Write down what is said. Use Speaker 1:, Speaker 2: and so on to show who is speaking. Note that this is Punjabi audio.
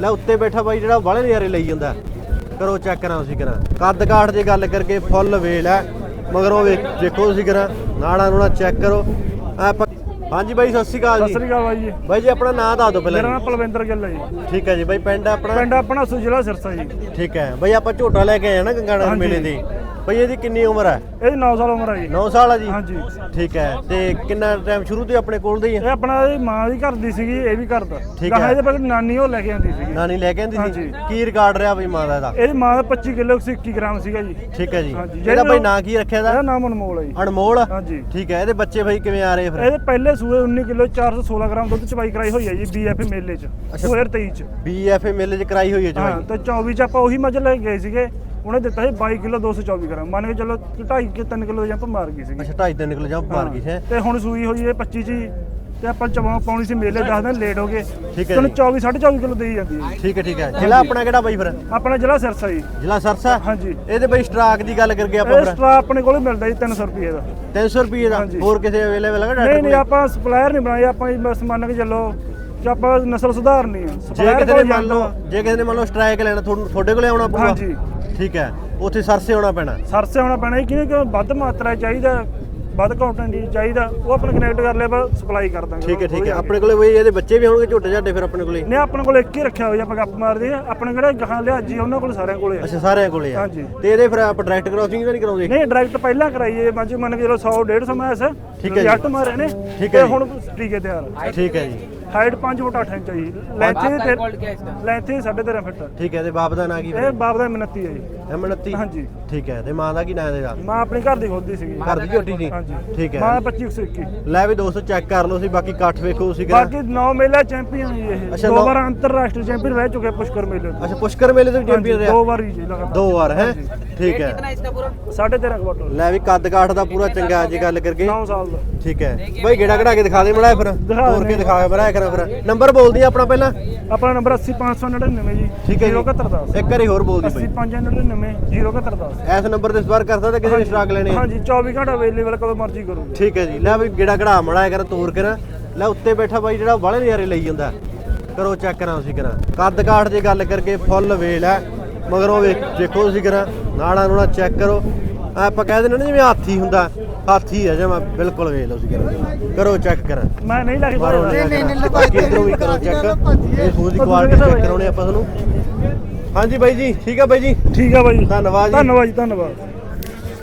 Speaker 1: ਲੈ ਉੱਤੇ ਬੈਠਾ ਬਾਈ ਜਿਹੜਾ ਬਾਹਲੇ ਨਜ਼ਾਰੇ ਲਈ ਜਾਂਦਾ। ਕਰੋ ਚੈੱਕ ਕਰਾਂ ਤੁਸੀਂ ਕਰਾਂ। ਕੱਦ ਕਾਠ ਦੀ ਗੱਲ ਕਰਕੇ ਫੁੱਲ ਵੇਲ ਹੈ। ਮਗਰੋਂ ਵੇਖ ਦੇਖੋ ਤੁਸੀਂ ਕਰਾਂ। ਨਾੜਾਂ ਨੂੰ ਚੈੱਕ ਕਰੋ। ਐ ਹਾਂਜੀ ਬਾਈ ਸਤਿ ਸ਼੍ਰੀ ਅਕਾਲ
Speaker 2: ਸਤਿ
Speaker 1: ਜੀ
Speaker 2: ਸ੍ਰੀ ਅਕਾਲ ਬਾਈ ਜੀ।
Speaker 1: ਬਾਈ ਜੀ ਆਪਣਾ ਨਾਮ ਦੱਸ ਦਿਓ
Speaker 2: ਮੇਰਾ
Speaker 1: ਪਹਿਲਾਂ
Speaker 2: ਨਾਮ ਪਲਵਿੰਦਰ ਗਿੱਲ ਹੈ ਜੀ।
Speaker 1: ਠੀਕ ਹੈ ਜੀ ਬਾਈ ਪਿੰਡ ਆਪਣਾ?
Speaker 2: ਪਿੰਡ ਆਪਣਾ ਸੁਜਲਾ ਸਿਰਸਾ ਜੀ।
Speaker 1: ਠੀਕ ਹੈ। ਬਾਈ ਆਪਾਂ ਝੋਟਾ ਲੈ ਕੇ ਆਏ ਆ ਨਾ ਗੰਗਾਣਾ। ਮੇਲੇ ਦੀ ਬਾਈ ਇਹਦੀ ਕਿੰਨੀ ਉਮਰ ਹੈ?
Speaker 2: ਇਹਦੀ 9 ਸਾਲ ਉਮਰ ਹੈ ਜੀ।
Speaker 1: 9 ਸਾਲ ਆ ਜੀ?
Speaker 2: ਹਾਂਜੀ।
Speaker 1: ਠੀਕ ਹੈ ਤੇ ਕਿੰਨਾ ਟਾਈਮ ਸ਼ੁਰੂ ਤੋਂ ਹੀ ਆਪਣੇ ਕੋਲ ਦੇ ਹੀ
Speaker 2: ਇਹ ਆਪਣਾ ਇਹਦੀ ਮਾਂ ਦੀ ਘਰ ਦੀ ਸੀਗੀ ਇਹ ਵੀ ਘਰ ਦਾ।
Speaker 1: ਠੀਕ ਹੈ।
Speaker 2: ਇਹਦੇ ਪਰ ਨਾਨੀ ਉਹ ਲੈ ਕੇ ਆਂਦੀ ਸੀਗੀ।
Speaker 1: ਨਾਨੀ ਲੈ ਕੇ ਆਂਦੀ ਸੀ?
Speaker 2: ਹਾਂਜੀ।
Speaker 1: ਕੀ ਰਿਕਾਰਡ ਰਿਹਾ ਬਈ ਮਾਂ ਦਾ ਇਹਦਾ?
Speaker 2: ਇਹਦੀ ਮਾਂ ਦਾ 25 ਕਿਲੋ 21 ਗ੍ਰਾਮ ਸੀਗਾ ਜੀ।
Speaker 1: ਠੀਕ ਹੈ ਜੀ।
Speaker 2: ਹਾਂਜੀ,
Speaker 1: ਇਹਦਾ
Speaker 2: ਜਿਹੜੇ
Speaker 1: ਬਈ ਨਾਂ ਕੀ ਰੱਖਿਆ
Speaker 2: ਇਹਦਾ?
Speaker 1: ਇਹਦਾ
Speaker 2: ਨਾਮ ਅਨਮੋਲ ਹੈ ਜੀ।
Speaker 1: ਅਨਮੋਲ?
Speaker 2: ਹਾਂਜੀ।
Speaker 1: ਠੀਕ ਹੈ ਇਹਦੇ ਬੱਚੇ ਬਈ ਕਿਵੇਂ ਆ ਰਹੇ ਫਿਰ?
Speaker 2: ਇਹਦੇ ਪਹਿਲੇ ਸੂਏ 19 ਕਿਲੋ 416 ਗ੍ਰਾਮ ਦੁੱਧ ਚਵਾਈ ਕਰਾਈ ਹੋਈ ਹੈ ਜੀ ਬੀਐਫ ਮੇਲੇ ਚ 2023 ਚ।
Speaker 1: ਬੀਐਫਏ ਮੇਲੇ ਚ ਕਰਾਈ ਹੋਈ ਹੈ
Speaker 2: ਹਾਂ
Speaker 1: ਜਵਾਈ
Speaker 2: ਤੇ 24 ਚ ਆਪਾਂ ਉਹੀ ਮੱਝ ਲੈ ਕੇ ਗਏ ਸੀਗੇ। ਉਹਨੇ ਦਿੱਤਾ ਸੀ 22 ਕਿਲੋ 224 ਗ੍ਰਾਮ। ਮੰਨ ਕੇ ਚੱਲੋ 2.5 ਕਿ 3 ਕਿਲੋ ਜੰਪ ਮਾਰ ਗਈ ਸੀਗੀ।
Speaker 1: ਅੱਛਾ ਢਾਈ ਤਿੰਨ ਕਿਲੋ ਜੰਪ ਮਾਰ ਗਈ ਹੈ।
Speaker 2: ਤੇ ਹੁਣ ਸੂਈ ਹੋਈ ਹੈ 25 ਚ ਹੀ, ਤੇ ਆਪਾਂ ਚਵਾ ਪਾਉਣੀ ਸੀ ਮੇਲੇ 10 ਦਿਨ ਲੇਟ ਹੋ ਗਏ।
Speaker 1: ਠੀਕ ਹੈ ਜੀ।
Speaker 2: 24 24.5 ਕਿਲੋ ਦੇਈ ਜਾਂਦੀ ਹੈ।
Speaker 1: ਠੀਕ ਹੈ ਠੀਕ ਹੈ। ਜ਼ਿਲ੍ਹਾ ਆਪਣਾ ਕਿਹੜਾ ਬਈ ਫਿਰ?
Speaker 2: ਆਪਣਾ ਜ਼ਿਲ੍ਹਾ ਸਿਰਸਾ ਜੀ।
Speaker 1: ਜ਼ਿਲ੍ਹਾ ਸਰਸਾ?
Speaker 2: ਹਾਂਜੀ।
Speaker 1: ਇਹਦੇ ਬਈ ਸਟਾਕ ਦੀ ਗੱਲ ਕਰਕੇ ਆਪਾਂ ਫਿਰ
Speaker 2: ਸਟਰਾ ਆਪਣੇ ਕੋਲ ਮਿਲਦਾ ਜੀ 300 ਰੁਪਏ ਦਾ।
Speaker 1: 300 ਰੁਪਏ ਦਾ। ਹੋਰ ਕਿਸੇ ਅਵੇਲੇਬਲ ਹੈਗਾ
Speaker 2: ਨਹੀਂ ਨਹੀਂ ਆਪਾਂ ਸਪਲਾਇਰ ਨਹੀਂ ਬਣਾਏ ਆਪਾਂ ਜੀ ਬਸ ਮੰਨ ਕੇ ਚੱਲੋ ਕਿ ਆਪਾਂ ਨਸਲ ਸੁਧਾਰਨੀ ਆ।
Speaker 1: ਜੇ ਕਿਸੇ ਨੇ ਮੰਨ ਲਓ ਜੇ ਕਿਸੇ ਨੇ ਮੰਨ ਲਓ ਸਟ੍ਰਾਈਕ ਲੈਣਾ ਤੁਹਾਨੂੰ ਤੁਹਾਡੇ ਕੋਲੇ ਆਉਣਾ ਪਊਗਾ।
Speaker 2: ਹਾਂਜੀ।
Speaker 1: ਠੀਕ ਹੈ। ਉੱਥੇ ਸਰਸੇ ਆਉਣਾ ਪੈਣਾ।
Speaker 2: ਸਰਸੇ ਹੋਣਾ ਪੈਣਾ ਜੀ ਕਿਉਂਕਿ ਵੱਧ ਮਾਤਰਾ ਚਾਹੀਦਾ। ਵੱਧ ਕੰਟੈਂਟ ਚਾਹੀਦਾ ਉਹ ਆਪਾਂ ਕਨੈਕਟ ਕਰ ਲਿਆ ਬਸ ਸਪਲਾਈ ਕਰ ਦਾਂਗੇ
Speaker 1: ਠੀਕ ਹੈ ਠੀਕ ਹੈ। ਆਪਣੇ ਕੋਲੇ ਬਈ ਇਹਦੇ ਬੱਚੇ ਵੀ ਹੋਣਗੇ ਝੋਟੇ ਝਾਟੇ ਫਿਰ ਆਪਣੇ ਕੋਲੇ?
Speaker 2: ਨਹੀਂ ਆਪਣੇ ਕੋਲ ਇੱਕ ਹੀ ਰੱਖਿਆ ਹੋਇਆ ਆਪਾਂ ਗੱਪ ਮਾਰਦੇ ਆ। ਆਪਣੇ ਕਿਹੜੇ ਗਾਹਾਂ ਲਿਆਜੀ ਉਹਨਾਂ ਕੋਲ ਸਾਰਿਆਂ ਕੋਲੇ ਆ।
Speaker 1: ਅੱਛਾ ਸਾਰਿਆਂ ਕੋਲੇ ਆ।
Speaker 2: ਹਾਂਜੀ।
Speaker 1: ਤੇ ਇਹਦੇ ਫਿਰ ਆਪਾਂ ਡਾਇਰੈਕਟ ਕ੍ਰਾਸਿੰਗ ਤਾਂ ਨਹੀਂ ਕਰਾਉਂਦੇ?
Speaker 2: ਨਹੀਂ ਡਾਇਰੈਕਟ ਪਹਿਲਾਂ ਕਰਾਈਏ ਮੱਝ ਮੰਨ ਕੇ ਚਲੋ 100 150 ਮੈਸ
Speaker 1: ਠੀਕ ਹੈ ਜੀ।
Speaker 2: ਰਿਜ਼ਲਟ ਮਾਰੇ ਨੇ
Speaker 1: ਠੀਕ
Speaker 2: ਤੇ
Speaker 1: ਹੈ ਜੀ।
Speaker 2: ਹੁਣ ਟੀਕੇ ਤਿਆਰ।
Speaker 1: ਠੀਕ ਹੈ ਜੀ।
Speaker 2: ਹਾਈਟ 5 ਫੁੱਟ 8 ਇੰਚ ਆ ਜੀ। ਲੈਂਥ ਤੇ ਲੈਂਥ 13.5 ਫਿੱਟ
Speaker 1: ਠੀਕ ਹੈ ਤੇ ਬਾਪ ਦਾ ਨਾਂ ਕੀ
Speaker 2: ਇਹ ਬਾਪ ਦਾ ਮਿਹਨਤੀ ਹੈ ਜੀ।
Speaker 1: ਐਮਨਤੀ
Speaker 2: ਹਾਂਜੀ।
Speaker 1: ਠੀਕ ਹੈ ਤੇ ਮਾਂ ਦਾ ਕੀ ਨਾਂ ਇਹਦਾ?
Speaker 2: ਮਾਂ ਆਪਣੀ ਘਰ ਦੀ ਖੋਦੀ ਸੀਗੀ।
Speaker 1: ਘਰ ਦੀ ਝੋਟੀ ਸੀ
Speaker 2: ਹਾਂਜੀ।
Speaker 1: ਠੀਕ ਹੈ।
Speaker 2: ਮਾਂ 2521
Speaker 1: ਲੈ ਵੀ ਦੋਸਤੋ ਚੈੱਕ ਕਰ ਲਓ ਸੀ ਬਾਕੀ ਇਕੱਠ ਵੇਖੋ ਤੁਸੀਂ ਕਿਹੜਾ
Speaker 2: ਬਾਕੀ 9 ਮੇਲਾ ਚੈਂਪੀਅਨ ਜੀ ਇਹ।
Speaker 1: ਅੱਛਾ,
Speaker 2: ਦੋ
Speaker 1: ਨੌ-
Speaker 2: ਵਾਰ ਅੰਤਰਰਾਸ਼ਟਰੀ ਚੈਂਪੀਅਨ ਰਹਿ ਚੁੱਕੇ ਪੁਸ਼ਕਰ ਮੇਲੇ ਤੋਂ।
Speaker 1: ਅੱਛਾ ਪੁਸ਼ਕਰ ਮੇਲੇ ਤੋਂ ਚੈਂਪੀਅਨ
Speaker 2: ਹਾਂਜੀ,
Speaker 1: ਰਿਹਾ?
Speaker 2: ਦੋ ਵਾਰ ਹੀ ਜੀ ਲਗਾਤਾਰ।
Speaker 1: ਦੋ ਵਾਰ ਹੈ? ਠੀਕ ਹੈ।
Speaker 2: 13.5 ਕੁਆਟਰ
Speaker 1: ਲੈ ਵੀ ਕੱਦ ਕਾਠ ਦਾ ਪੂਰਾ ਚੰਗਾ ਅੱਜ ਗੱਲ ਕਰਕੇ।
Speaker 2: 9 ਸਾਲ ਦਾ।
Speaker 1: ਠੀਕ ਹੈ। ਬਾਈ ਗੇੜਾ ਕਢਾ ਕੇ ਦਿਖਾ ਦੇ ਮੜਾ ਫਿਰ।
Speaker 2: ਦਿਖਾ
Speaker 1: ਤੋਰ ਕੇ
Speaker 2: ਦਿੰਦੇ
Speaker 1: ਦਿਖਾ ਫਿਰ। ਨੰਬਰ ਬੋਲਦੀ ਆਪਣਾ ਪਹਿਲਾਂ।
Speaker 2: ਆਪਣਾ ਨੰਬਰ 80599 ਜੀ
Speaker 1: ਠੀਕ ਹੈ ਜੀ।
Speaker 2: 07110
Speaker 1: ਇੱਕ ਵਾਰੀ ਹੋਰ ਬੋਲਦੀ ਬਾਈ।
Speaker 2: 80599 07110
Speaker 1: ਇਸ ਨੰਬਰ ਤੇ ਸੰਪਰਕ ਕਰ ਸਕਦਾ ਕਿਸੇ ਨੇ ਸਟਾਕ ਲੈਣੇ। ਆ?
Speaker 2: ਹਾਂਜੀ 24 ਘੰਟਾ ਅਵੇਲੇਬਲ ਕਦੋਂ ਮਰਜ਼ੀ ਕਰੋ।
Speaker 1: ਠੀਕ ਹੈ ਜੀ। ਲੈ ਵੀ ਗੇੜਾ ਕਢਾ ਮੜਾ ਕਰ ਤੋਰ ਕੇ ਨਾ। ਲੈ ਉੱਤੇ ਬੈਠਾ ਬਾਈ ਜਿਹੜਾ ਬਾਹਲੇ ਨਜ਼ਾਰੇ ਲਈ ਜਾਂਦਾ। ਕਰੋ ਚੈੱਕ ਕਰਾਂ ਤੁਸੀਂ ਕਰਾਂ। ਕੱਦ ਕਾਠ ਦੀ ਗੱਲ ਕਰਕੇ ਫੁੱਲ ਵੇਲ ਹੈ। ਮਗਰੋਂ ਵੇਖ ਦੇਖੋ ਤੁਸੀਂ ਕਰਾਂ। ਨਾੜਾਂ ਨੂੰ ਚੈੱਕ ਕਰੋ। ਆਪਾਂ ਕਹਿ ਦਿੰਦੇ ਨਾ ਜਿਵੇਂ ਹਾਥੀ ਹੁੰਦਾ। ਹਾਥੀ ਹੈ ਜਮਾ ਬਿਲਕੁਲ ਵੇਖ ਲਓ ਤੁਸੀਂ ਕਰਾਂ। ਕਰੋ ਚੈੱਕ ਕਰਾਂ।
Speaker 2: ਮੈਂ ਨਹੀਂ ਲੱਗ
Speaker 1: ਮਾਰੋ ਨਹੀਂ ਨਹੀਂ ਬਾਕੀ ਇਧਰੋਂ ਵੀ ਕਰੋ ਚੈੱਕ ਇਹ ਸੂਜ਼ ਦੀ ਕੁਆਲਿਟੀ ਚੈੱਕ ਕਰਾਉਣੇ ਆਪਾਂ ਤੁਹਾਨੂੰ। ਹਾਂਜੀ ਬਾਈ ਜੀ ਠੀਕ ਆ ਬਾਈ ਜੀ।
Speaker 2: ਠੀਕ ਆ ਬਾਈ
Speaker 1: ਧੰਨਵਾਦ ਜੀ।
Speaker 2: ਧੰਨਵਾਦ ਜੀ ਧੰਨਵਾਦ।